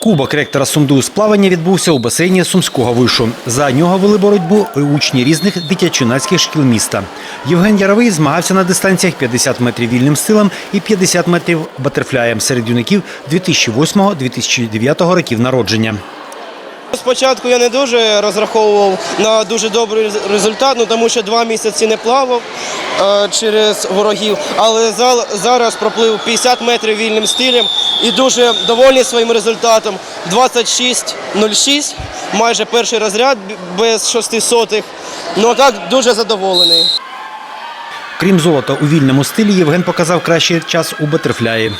Кубок ректора Сумду з плавання відбувся у басейні Сумського вишу. За нього вели боротьбу учні різних дитячо-юнацьких шкіл міста. Євген Яровий змагався на дистанціях 50 метрів вільним стилем і 50 метрів батерфляєм серед юнаків 2008-2009 років народження. Спочатку я не дуже розраховував на дуже добрий результат, ну тому що два місяці не плавав е, через ворогів. Але за- зараз проплив 50 метрів вільним стилем і дуже довольний своїм результатом. 26.06, майже перший розряд без шести сотих. Ну так дуже задоволений. Крім золота у вільному стилі, Євген показав кращий час у батерфляї.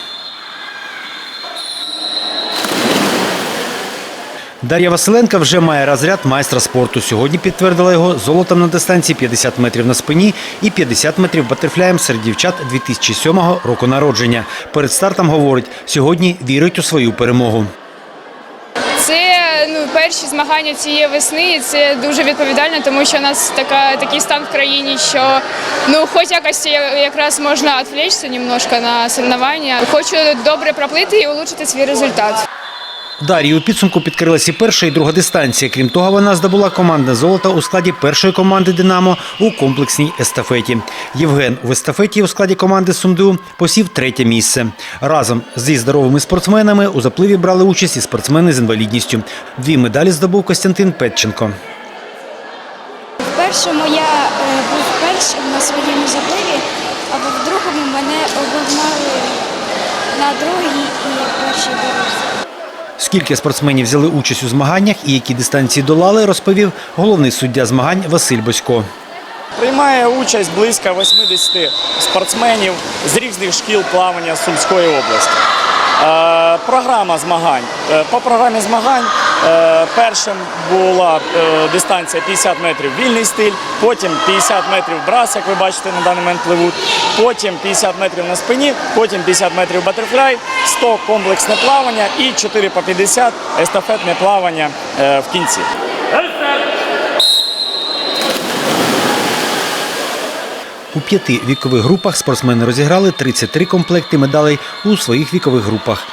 Дар'я Василенка вже має розряд майстра спорту. Сьогодні підтвердила його золотом на дистанції 50 метрів на спині і 50 метрів батерфляєм серед дівчат 2007 року народження. Перед стартом говорить, сьогодні вірить у свою перемогу. Це ну перші змагання цієї весни. і Це дуже відповідально, тому що у нас така такий стан в країні, що ну хоч якось якраз можна відвлечься немножко на соревнування. Хочу добре проплити і улучшити свій результат. Дар'ї у підсумку підкрилася і перша і друга дистанція. Крім того, вона здобула командне золото у складі першої команди Динамо у комплексній естафеті. Євген в естафеті у складі команди Сумду посів третє місце. Разом зі здоровими спортсменами у запливі брали участь і спортсмени з інвалідністю. Дві медалі здобув Костянтин Петченко. Першому я е, був першим на своєму запливі, а в другому мене обогнали на другій і першій дорозі. Скільки спортсменів взяли участь у змаганнях і які дистанції долали, розповів головний суддя змагань Василь Босько. Приймає участь близько 80 спортсменів з різних шкіл плавання Сумської області. Е, програма змагань. Е, по програмі змагань першим була е, дистанція 50 метрів вільний стиль, потім 50 метрів брас, як ви бачите, на даний момент пливуть, потім 50 метрів на спині, потім 50 метрів батерфляй, 100 комплексне плавання і 4 по 50 естафетне плавання е, в кінці. У п'яти вікових групах спортсмени розіграли 33 комплекти медалей у своїх вікових групах.